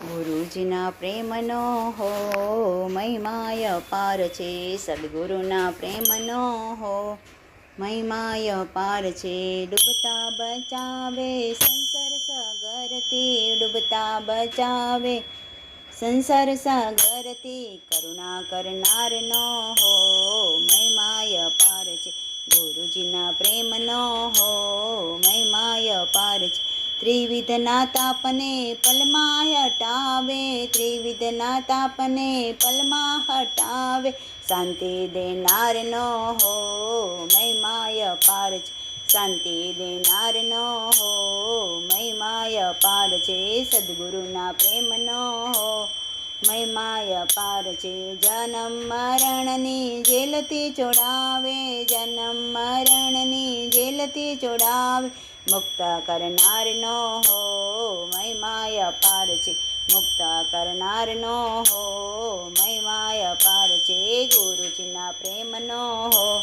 ગુરુજીના પ્રેમનો હો, મહિમાય પાર છે, સદગુરુના પ્રેમનો હો, મહિમાય પાર છે. ડૂબતા બચાવે, સંસાર સાગરથી ડૂબતા બચાવે, સંસાર સાગરથી કરુણા કરનારનો હો, મહિમાય પાર છે. ગુરુજીના પ્રેમનો હો ત્રિવિધના તાપને પલમાં હટાવે ત્રિવિધના તાપને પલમાં હટાવે શાંતિ દેનારનો હો મહિમાય પાર છે શાંતિ દેનારનો હો મહિમાય પાર છે સદગુરુના પ્રેમનો હો મહિમાય પાર છે જન્મ મરણની જેલથી છોડાવે, જન્મ મરણની જેલથી છોડાવે. મુક્ત કરનારનો હો મહિમાય પાર છે મુક્ત કરનારનો હો મહિમાય પાર છે ગુરુજીના પ્રેમનો હો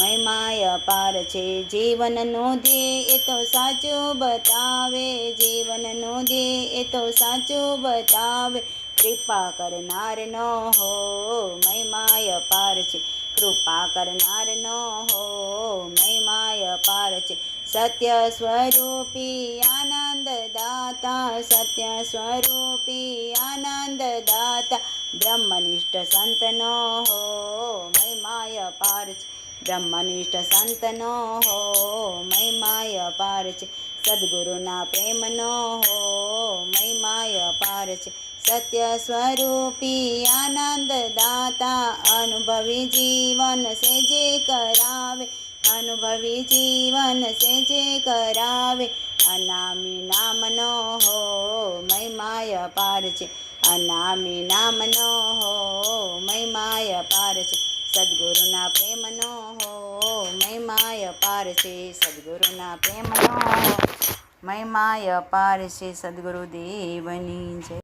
મહિમાય પાર છે જીવનનો ધ્યેય એ તો સાચું બતાવે, જીવનનો ધ્યેય એ તો સાચું બતાવે. કૃપા કરનારનો હો, મહિમાય પાર છે. કૃપા કરનારનો હો, મહિમાય પાર છે. સત્ય સ્વરૂપી આનંદ દાતા, સત્ય સ્વરૂપી આનંદ દાતા. બ્રહ્મનિષ્ઠ સંતનો હો, મહિમાય પાર છે. બ્રહ્મનિષ્ઠ સંતનો હો, મહિમાય પાર છે. સદગુરુના પ્રેમનો હો, મહિમાય પાર છે. સત્ય સ્વરૂપી આનંદ દાતા અનુભવી જીવન સે જે કરાવે અનુભવી જીવન સે જે કરાવે અનામી નામનો હો મહિમાય પાર છે અનામી નામનો હો મહિમાય પાર છે સદગુરુના પ્રેમનો હો મહિમાય પાર છે સદગુરુના પ્રેમનો હો મહિમાય પાર છે સદગુરુદેવની જય